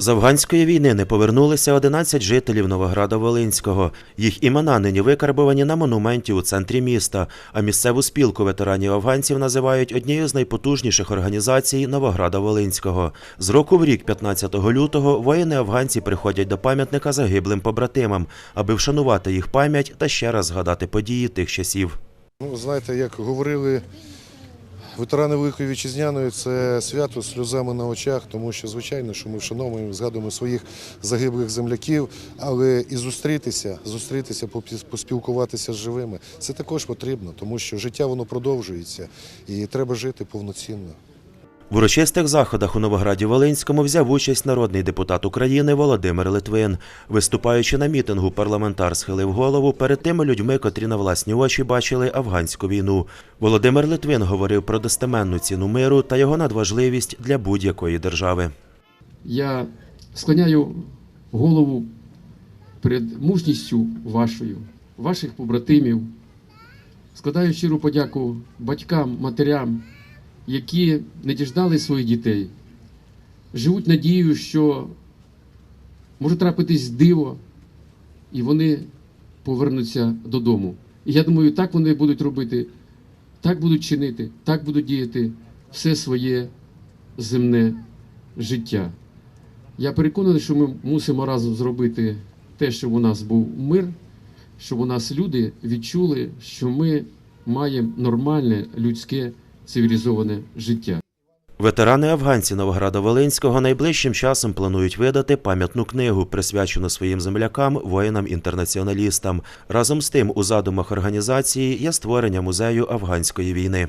З афганської війни не повернулися 11 жителів Новограда-Волинського. Їх імена нині викарбовані на монументі у центрі міста, а місцеву спілку ветеранів афганців називають однією з найпотужніших організацій Новограда-Волинського. З року в рік, 15 лютого, воїни-афганці приходять до пам'ятника загиблим побратимам, аби вшанувати їх пам'ять та ще раз згадати події тих часів. Ну, знаєте, як говорили ветерани Великої Вітчизняної, це свято сльозами на очах, тому що, звичайно, що ми вшановуємо, згадуємо своїх загиблих земляків, але і зустрітися, зустрітися, поспілкуватися з живими, це також потрібно, тому що життя воно продовжується і треба жити повноцінно. В урочистих заходах у Новограді Волинському взяв участь народний депутат України Володимир Литвин. Виступаючи на мітингу, парламентар схилив голову перед тими людьми, котрі на власні очі бачили афганську війну. Володимир Литвин говорив про достеменну ціну миру та його надважливість для будь-якої держави. Я склоняю голову перед мужністю вашою, ваших побратимів. Складаю щиру подяку батькам, матерям, які не діждали своїх дітей, живуть надією, що може трапитись диво, і вони повернуться додому. І я думаю, так вони будуть робити, так будуть чинити, так будуть діяти все своє земне життя. Я переконаний, що ми мусимо разом зробити те, щоб у нас був мир, щоб у нас люди відчули, що ми маємо нормальне людське цивілізоване життя. Ветерани афганці Новограда Волинського найближчим часом планують видати пам'ятну книгу, присвячену своїм землякам, воїнам-інтернаціоналістам. Разом з тим, у задумах організації є створення музею афганської війни.